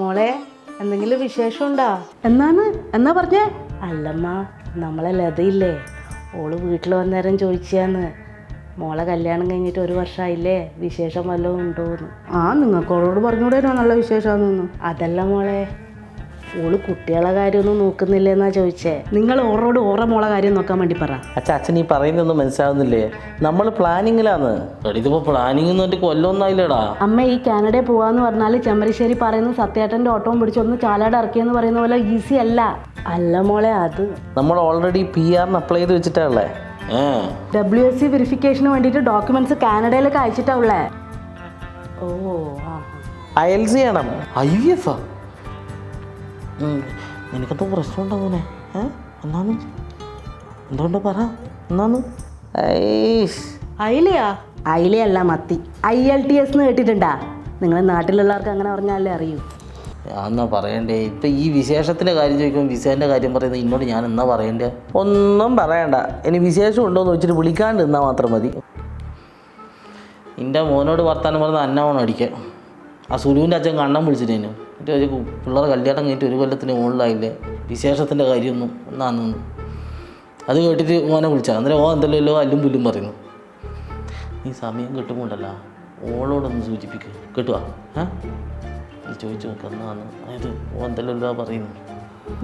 മോളെ എന്തെങ്കിലും വിശേഷം വിശേഷമുണ്ടോ? എന്നാണ് എന്നാ പറഞ്ഞേ? അല്ലമ്മ നമ്മളെ ലതയില്ലേ ഓൾ വീട്ടിൽ വന്നേരം ചോദിച്ചാന്ന്. മോളെ കല്യാണം കഴിഞ്ഞിട്ട് ഒരു വർഷമായില്ലേ വിശേഷം വല്ലതും ഉണ്ടോന്ന്. ആ നിങ്ങൾക്ക് ഓളോട് പറഞ്ഞുകൂടെ നല്ല വിശേഷമാണെന്ന് അതല്ല മോളെ ഓൾ കുട്ടികളെ കാര്യമൊന്നും നോക്കുന്നില്ലെന്നാ ചോദിച്ചേ. നിങ്ങൾ ഓറോട് ഓറ മോളെ കാര്യം നോക്കാൻ വേണ്ടി പറ. അച്ഛാ അച്ഛൻ ഈ പറയുന്നൊന്നും മനസ്സിലാവുന്നില്ലേ? നമ്മൾ പ്ലാനിങ്ങിലാണ്. ഇതിപ്പോ പ്ലാനിങ് കൊല്ലൊന്നായില്ലടാ അമ്മ ഈ കാനഡയിൽ പോവാന്ന് പറഞ്ഞാൽ ചെമ്പരശ്ശേരി പറയുന്ന സത്യേട്ടന്റെ ഓട്ടവും പിടിച്ചൊന്ന് ചാലാട് ഇറക്കിയെന്ന് പറയുന്ന പോലെ ഈസി അല്ല. അല്ല മോളെ അത്. നമ്മൾ ഓൾറെഡി പി ആറിന് അപ്ലൈ ചെയ്ത് വെച്ചിട്ടാണല്ലേ ഡബ്ല്യു എസ് സി വെരിഫിക്കേഷന് വേണ്ടിയിട്ട് ഡോക്യുമെന്റ്സ് കാനഡയിലൊക്കെ അയച്ചിട്ടാ ഉള്ളേ. ഓ ആ ഐ എൽ സി ആണോ? ഐ എഫ് നിനക്കെന്തോ പ്രശ്നം മോനെ? ഏ? എന്നാന്ന് എന്തുകൊണ്ട് പറ? എന്നാന്ന് ഐസ് അയിലയാ? അയിലയല്ല മത്തി. ഐ എൽ ടി എസ് എന്ന് കേട്ടിട്ടുണ്ടാ? നിങ്ങളെ നാട്ടിലുള്ളവർക്ക് അങ്ങനെ പറഞ്ഞാലേ അറിയൂ. എന്നാ പറയണ്ടേ? ഇപ്പൊ ഈ വിശേഷത്തിന്റെ കാര്യം ചോദിക്കുമ്പോൾ വിസേന്റെ കാര്യം പറയുന്നത് ഇന്നോട് ഞാൻ എന്നാ പറയണ്ടേ? ഒന്നും പറയണ്ട. ഇനി വിശേഷം ഉണ്ടോ എന്ന് വെച്ചിട്ട് വിളിക്കാണ്ട് നിന്നാ മാത്രം മതി. എന്റെ മോനോട് വർത്താനം പറഞ്ഞ അന്നമാണ് അടിക്കാൻ ആ സുലുവിന്റെ അച്ഛൻ കണ്ണം വിളിച്ചിട്ടേനു. ഒരു പിള്ളേരെ കല്യാണം കഴിഞ്ഞിട്ട് ഒരു കൊല്ലത്തിന് മുകളിലായില്ലേ? വിശേഷത്തിന്റെ കാര്യമൊന്നും എന്നാന്നു അത് കേട്ടിട്ട് മോനെ വിളിച്ചാൽ അന്നേരം ഓ എന്തല്ലോ അല്ലും പുല്ലും പറയുന്നു. നീ സമയം കിട്ടുമ്പോണ്ടല്ല ഓളോടൊന്ന് സൂചിപ്പിക്കുക കേട്ടുവാ? ഏ? നീ ചോദിച്ചു നോക്ക എന്നാന്ന്. അതായത് ഓ എന്തല്ലോ പറയുന്നു.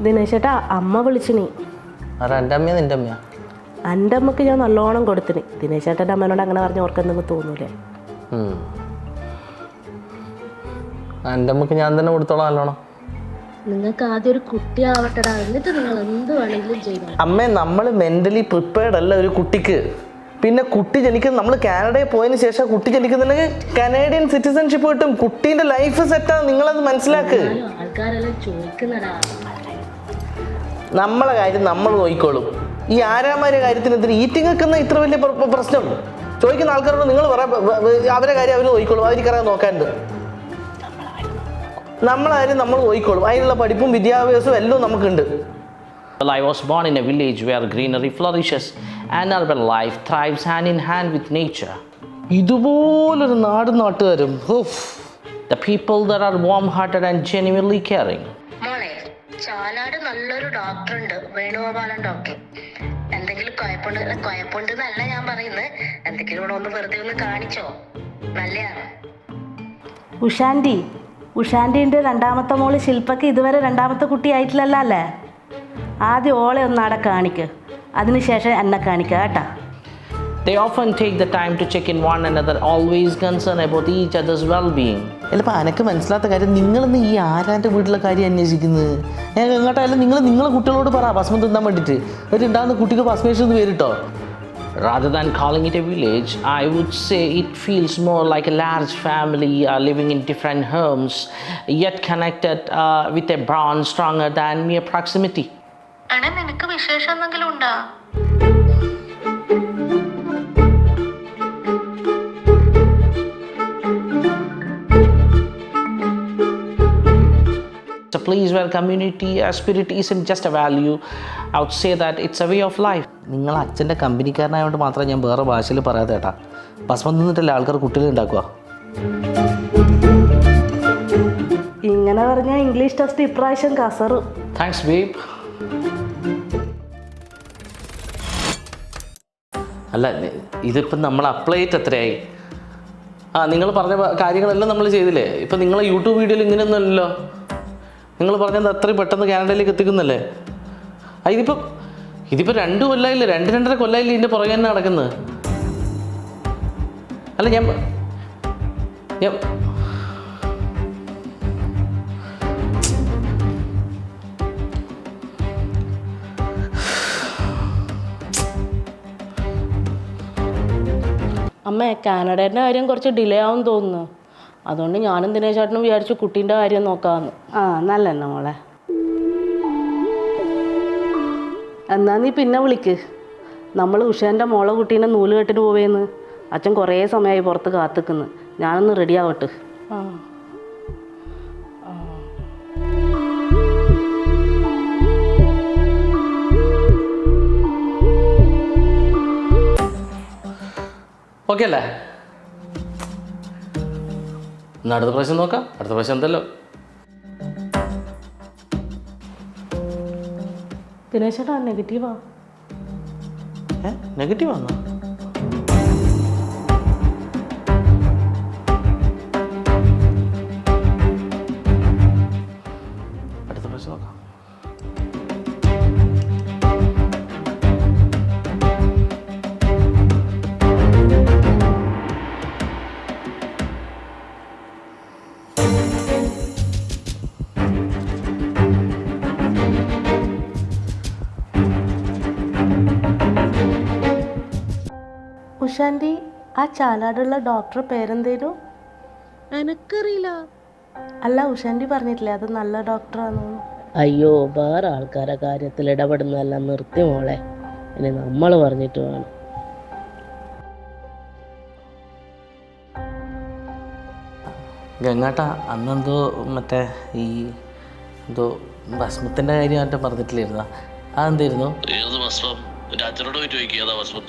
ദിനേശേട്ടാ അമ്മ വിളിച്ചിനി ആരാ? എന്റെ അമ്മയാ നിന്റെ അമ്മയാ? എന്റെ അമ്മയ്ക്ക് ഞാൻ നല്ലോണം കൊടുത്തിന് ദിനേശേട്ടന്റെ അമ്മേനോട് അങ്ങനെ പറഞ്ഞ ഓർക്കെന്തെങ്കിലും തോന്നൂലേ? എന്റെ അമ്മയ്ക്ക് ഞാൻ തന്നെ കൊടുത്തോളാം നല്ലോണം. നിങ്ങൾക്ക് ആദ്യം ഒരു കുട്ടിയാവട്ടെടാ എന്നിട്ട് നിങ്ങൾ എന്ത് വേണമെങ്കിലും ചെയ്തോ. അമ്മേ നമ്മൾ മെന്റലി പ്രിപ്പയർഡ് അല്ല ഒരു കുട്ടിക്ക്. പിന്നെ കുട്ടി ജനിക്കുന്ന നമ്മൾ കാനഡയിൽ പോയതിന് ശേഷം കുട്ടി ജനിക്കുന്നുണ്ടെങ്കിൽ കനേഡിയൻ സിറ്റിസൺഷിപ്പ് കിട്ടും. കുട്ടീന്റെ ലൈഫ് സെറ്റാണ് നിങ്ങളത് മനസ്സിലാക്ക്. ആൾക്കാരെല്ലാം ചോദിക്കുന്നടാ. നമ്മളെ കാര്യം നമ്മൾ നോക്കിക്കോളും. ഈ ആരാമാരുടെ കാര്യത്തിന് എന്തിന് ഈറ്റിംഗ് വെക്കുന്ന ഇത്ര വലിയ പ്ര- പ്ര- പ്രശ്നം? ചോദിക്കുന്ന ആൾക്കാരോട് നിങ്ങൾ പറ വ- വ- അവരെ കാര്യം അവർ നോക്കിക്കോളും. അവർക്കറിയാൻ നോക്കാനുണ്ട് നമ്മളെ കാര്യം നമ്മൾ പോയിക്കോളും. അതിനുള്ള പഠിപ്പും വിദ്യാഭ്യാസവും എല്ലാം നമുക്കുണ്ട്. Well, I was born in a village where greenery flourishes and urban life thrives hand in hand with nature. ഇതുപോലൊരു നാട് നാട്ടുകാരും ഹുഫ്. The people that are warm hearted and genuinely caring. മോളെ ചാലാട് നല്ലൊരു ഡോക്ടർ ഉണ്ട് വേണുഗോപാലൻ ഡോക്ടർ. എന്തെങ്കിലും കുഴപ്പമുണ്ട് കുഴപ്പമുണ്ട് എന്നല്ല ഞാൻ പറയുന്നത് എന്തെങ്കിലും ഇവിടെ ഒന്ന് വെറുതെ ഒന്ന് കാണിച്ചോ. നല്ലതാണ് ഉഷാന്റി ഉഷാന്റീന്റെ രണ്ടാമത്തെ മോൾ ശില്പക്ക് ഇതുവരെ രണ്ടാമത്തെ കുട്ടി ആയിട്ടില്ലല്ലോ അല്ലേ? ആദ്യം ഓളെ ഒന്ന് അവിടെ കാണിക്ക് അതിനുശേഷം എന്നെ കാണിക്കുക കേട്ടോ. They often take the time to check in one another, always concerned about each other's well being. ചിലപ്പോൾ അനക്ക് മനസ്സിലാത്ത കാര്യം നിങ്ങളിന്ന് ഈ ആരാന്റെ വീട്ടിലെ കാര്യം അന്വേഷിക്കുന്നത്? ഞാൻ എങ്ങോട്ടായാലും നിങ്ങൾ നിങ്ങളെ കുട്ടികളോട് പറ ഭസ്മം തിന്നാൻ വേണ്ടിയിട്ട് എന്നിട്ട് ഉണ്ടാകുന്ന കുട്ടിക്ക് ഭസ്മേഷൻ എന്ന് പേരിട്ടോ? Rather than calling it a village, I would say it feels more like a large family uh, living in different homes, yet connected uh, with a bond stronger than mere proximity. എടാ നിനക്ക് വിശേഷം എന്തെങ്കിലും ഉണ്ടോ Place where community uh, spirit isn't just a value, I would say that it's a way of life. നിങ്ങൾ അച്ഛന്റെ കമ്പനിക്കാരനായതുകൊണ്ട് മാത്രമേ ഞാൻ വേറെ ഭാഷയിൽ പറയാതെ കേട്ടാ. ഭസ്മം തിന്നിട്ടല്ലേ ആൾക്കാർ കുട്ടികൾ ഉണ്ടാക്കുക? ഇങ്ങനെ പറഞ്ഞാൽ ഇംഗ്ലീഷ് ടെസ്റ്റ് ഇപ്രാവശ്യം കസറും. താങ്ക്സ് ബേബ് അല്ല ഇതിപ്പം നമ്മൾ അപ്ലൈ ചെയ്തിട്ട് എത്രയായി? ആ നിങ്ങൾ പറഞ്ഞ കാര്യങ്ങളെല്ലാം നമ്മൾ ചെയ്തില്ലേ? ഇപ്പം നിങ്ങൾ യൂട്യൂബ് വീഡിയോയിൽ ഇങ്ങനെയൊന്നുമല്ലല്ലോ നിങ്ങൾ പറഞ്ഞത് അത്രയും പെട്ടെന്ന് കാനഡയിലേക്ക് എത്തിക്കുന്നല്ലേ? ഇതിപ്പോൾ ഇതിപ്പോൾ രണ്ട് കൊല്ലമായില്ലേ രണ്ട് രണ്ടര കൊല്ലായില്ല ഇതിന്റെ പുറകെ തന്നെ നടക്കുന്നത്? അല്ല ഞാൻ ഞാൻ അമ്മ കാനഡേന്റെ കാര്യം കുറച്ച് ഡിലേ ആവും തോന്നുന്നു. അതുകൊണ്ട് ഞാനും ദിനേശാട്ടനും വിചാരിച്ചു കുട്ടീന്റെ കാര്യം നോക്കാമെന്ന് ആ നല്ല തന്നെ മോളെ. എന്നാ നീ പിന്നെ വിളിക്ക്. നമ്മൾ ഉഷേന്റെ മോളെ കുട്ടീനെ നൂൽ കെട്ടിന് പോവേന്ന്. അച്ഛൻ കുറേ സമയമായി പുറത്ത് കാത്തുക്കുന്ന്. ഞാനൊന്ന് റെഡി ആവട്ടെ. ആ. ഓക്കെ അല്ലേ? എന്നാൽ അടുത്ത പ്രാവശ്യം നോക്കാം. അടുത്ത പ്രാവശ്യം എന്തല്ലോ? ദിനേശേട്ടാ നെഗറ്റീവാ? നെഗറ്റീവാണോ ഉഷാന്റി ആ ചാലാടുള്ള ഡോക്ടർ പേരെന്തേനു? എനക്കറിയില്ല. അല്ല ഉഷാണ്ടി പറഞ്ഞിട്ടില്ലേ അത് നല്ല ഡോക്ടറാണെന്ന് അയ്യോ വേറെ ആൾക്കാരെ കാര്യത്തിൽ ഇടപെടുന്നതെല്ലാം നിർത്തി മോളെ. ഇനി നമ്മൾ പറഞ്ഞിട്ട് വേണം. ഗംഗാട്ട അന്നെന്തോ മറ്റേ ഈ എന്തോ ഭസ്മത്തിന്റെ കാര്യം മറ്റേ പറഞ്ഞിട്ടില്ലായിരുന്നോ? അതെന്തായിരുന്നു? ഏത് ഭസ്മം? നിന്റെ അച്ഛനോട് ചോദിക്കുക ഏതാ വസ്തു.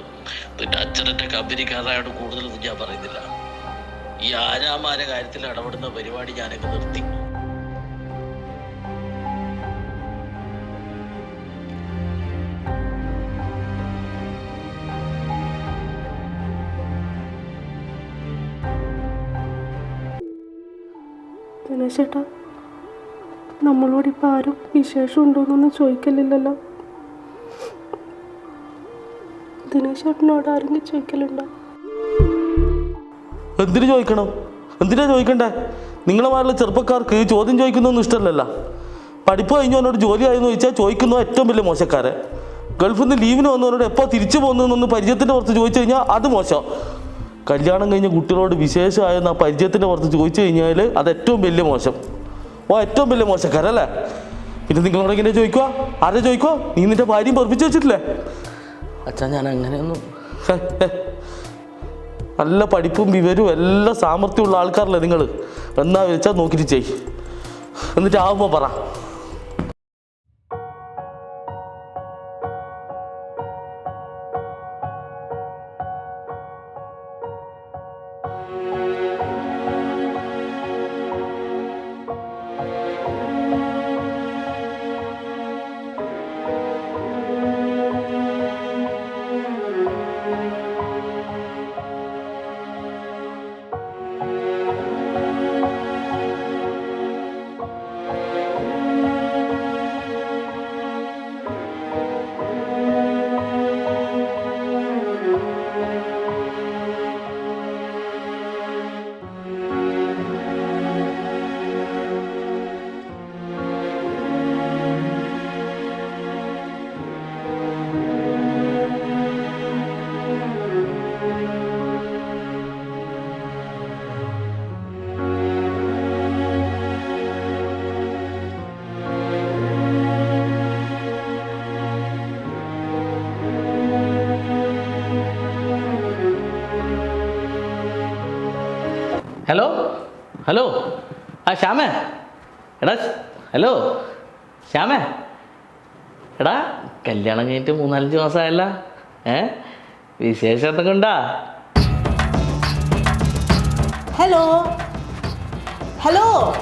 നിന്റെ അച്ഛനെന്റെ കമ്പനിക്കാരായോട് കൂടുതലൊന്നും ഞാൻ പറയുന്നില്ല. ഈ ആരാമാരെ കാര്യത്തിൽ ഇടപെടുന്ന പരിപാടി ഞാനൊക്കെ നിർത്തി. ദിനേശേട്ടാ നമ്മളോട് ഇപ്പം ആരും വിശേഷം ഉണ്ടോയെന്നൊന്നും ചോദിക്കലില്ലല്ലോ. ദിനേശേട്ടനോട് ആരെങ്കിലും ചോദിക്കലുണ്ടോ? എന്തിനു ചോദിക്കണം? എന്തിനാ ചോദിക്കണ്ടേ? നിങ്ങളെ മാരുള്ള ചെറുപ്പക്കാർക്ക് ചോദ്യം ചോദിക്കുന്നൊന്നും ഇഷ്ടമല്ലല്ലോ. പഠിപ്പ് കഴിഞ്ഞവനോട് ജോലി ആയെന്ന് ചോദിച്ചാൽ ചോദിക്കുന്ന ഏറ്റവും വലിയ മോശക്കാരെ. ഗൾഫിൽ നിന്ന് ലീവിന് വന്നവരോട് എപ്പോൾ തിരിച്ചു പോകുന്നതെന്നൊന്ന് പരിചയത്തിന്റെ പുറത്ത് ചോദിച്ചു കഴിഞ്ഞാൽ അത് മോശം. കല്യാണം കഴിഞ്ഞ കുട്ടികളോട് വിശേഷമായെന്ന് ആ പരിചയത്തിന്റെ പുറത്ത് ചോദിച്ചു കഴിഞ്ഞാൽ അത് ഏറ്റവും വലിയ മോശം. ഓ ഏറ്റവും വലിയ മോശക്കാരല്ലേ? പിന്നെ നിങ്ങളോട് എങ്ങനെ ചോദിക്കുക? ആരെ ചോദിക്കുക? നീ നിന്റെ ഭാര്യയും പൊറപ്പിച്ച് വെച്ചിട്ടില്ലേ? അച്ഛാ ഞാൻ അങ്ങനെയൊന്നും. നല്ല പഠിപ്പും വിവരവും എല്ലാം സാമർഥ്യമുള്ള ആൾക്കാരല്ലേ നിങ്ങൾ എന്നാ വെച്ചാൽ നോക്കിയിട്ട് ചെയ് എന്നിട്ട് ആവുമ്പോൾ പറ. ഹലോ? ഹലോ? ആ ശ്യാമേ. എടാ ഹലോ? ശ്യാമേ. എടാ കല്യാണം കഴിഞ്ഞിട്ട് മൂന്നാലഞ്ച് മാസമായല്ല. ഏ? വിശേഷം എന്തൊക്കെ ഉണ്ടാ? ഹലോ? ഹലോ?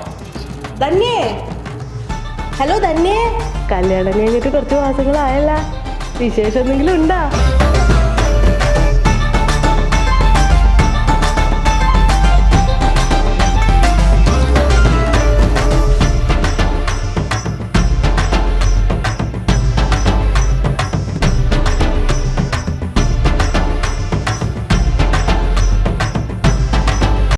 ധന്യേ? ഹലോ ധന്യേ? കല്യാണം കഴിഞ്ഞിട്ട് കുറച്ച് മാസങ്ങളായല്ല. വിശേഷം എന്തെങ്കിലും ഉണ്ടാ?